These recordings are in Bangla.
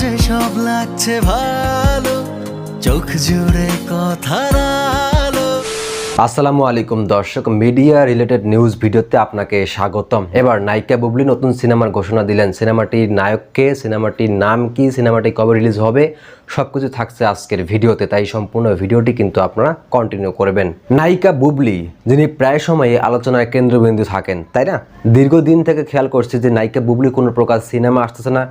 যে সব লাগছে ভালো, চোখ জুড়ে আলো। আসসালামু আলাইকুম দর্শক, মিডিয়া রিলেটেড নিউজ ভিডিওতে আপনাকে স্বাগতম। এবার নায়িকা বুবলি নতুন সিনেমার ঘোষণা দিলেন। সিনেমাটির নায়ককে সিনেমাটির নাম কি, সিনেমাটি কবে রিলিজ হবে, সবকিছু থাকছে আজকের ভিডিওতে, তাই সম্পূর্ণ ভিডিওটি কিন্তু আপনারা কন্টিনিউ করবেন। নায়িকা বুবলি, যিনি প্রায় সময় আলোচনার কেন্দ্রবিন্দু থাকেন, তাই না? দীর্ঘদিন থেকে খেয়াল করছি যে নায়িকা বুবলি কোনো প্রকার সিনেমা আসতেছে না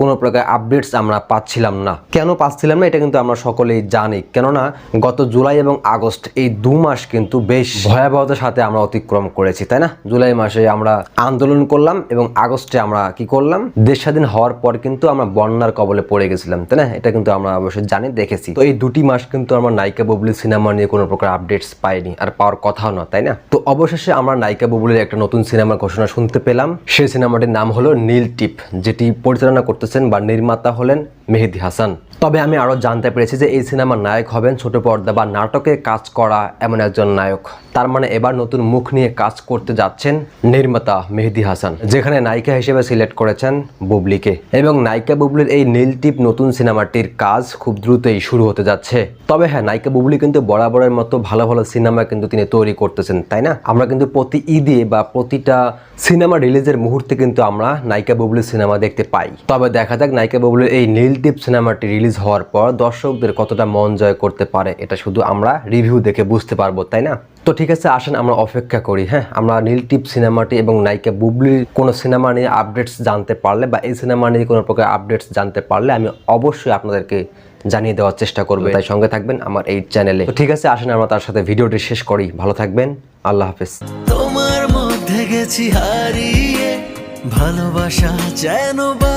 কোনো প্রকার আপডেটস আমরা পাচ্ছিলাম না। কেন পাচ্ছিলাম না? এটা কিন্তু আমরা সকলেই জানি। কেননা, গত জুলাই এবং আগস্ট এই দু মাস কিন্তু বেশ ভয়াবহতার সাথে আমরা অতিক্রম করেছি, তাই না? জুলাই মাসে আমরা আন্দোলন করলাম এবং আগস্টে আমরা কি করলাম? দেশ স্বাধীন হওয়ার পর কিন্তু আমরা বন্যার কবলে পড়ে গেছিলাম, তাই না? এটা কিন্তু আমরা অবশ্যই জানি, দেখেছি। তো এই দুটি মাস কিন্তু আমরা নায়িকা বুবলি সিনেমা নিয়ে কোনো প্রকার আপডেটস পাইনি, আর পাওয়ার কথাও না, তাই না? তো অবশেষে আমরা নায়িকা বুবলির একটা নতুন সিনেমার ঘোষণা শুনতে পেলাম। সেই সিনেমাটির নাম হলো নীল টিপ, যেটি পরিচালনা করতেছেন বা নির্মাতা হলেন। মেহেদি হাসান। তবে আমি আরও জানতে পেরেছি যে এই সিনেমার নায়ক হবেন ছোট পর্দা বা নাটকে কাজ করা এমন একজন নায়ক। তার মানে এবার নতুন মুখ নিয়ে কাজ করতে যাচ্ছেন নির্মাতা মেহেদি হাসান, যেখানে নায়িকা হিসেবে সিলেক্ট করেছেন বুবলিকে। এবং নায়িকা বুবলির এই নীল টিপ নতুন সিনেমাটির কাজ খুব দ্রুতই শুরু হতে যাচ্ছে। তবে হ্যাঁ নায়িকা বুবলি কিন্তু বরাবরের মতো ভালো ভালো সিনেমা কিন্তু তিনি তৈরি করতেছেন, তাই না? আমরা কিন্তু প্রতি ঈদে বা প্রতিটা সিনেমা রিলিজের মুহূর্তে কিন্তু আমরা নায়িকা বুবলির সিনেমা দেখতে পাই। তবে দেখা যাক নায়িকা বুবলির এই নীল টিপ সিনেমাটি রিলিজ হওয়ার পর দর্শকদের কতটা মন জয় করতে পারে এটা শুধু আমরা রিভিউ দেখে বুঝতে পারব তাই না? তো ঠিক আছে আসেন আমরা অপেক্ষা করি হ্যাঁ? আমরা নীলটিপ সিনেমাটি এবং নায়িকা বুবলির কোনো সিনেমা নিয়ে আপডেটস জানতে পারলে বা এই সিনেমা নিয়ে কোনো প্রকার আপডেটস জানতে পারলে আমি অবশ্যই আপনাদেরকে জানিয়ে দেওয়ার চেষ্টা করব। তাই সঙ্গে থাকবেন আমার এই চ্যানেলে তো ঠিক আছে আসেন আমরা তার সাথে ভিডিওটি শেষ করি। ভালো থাকবেন আল্লাহ হাফেজ। তোমার মধ্যে গেছি হারিয়ে ভালোবাসা যেন বা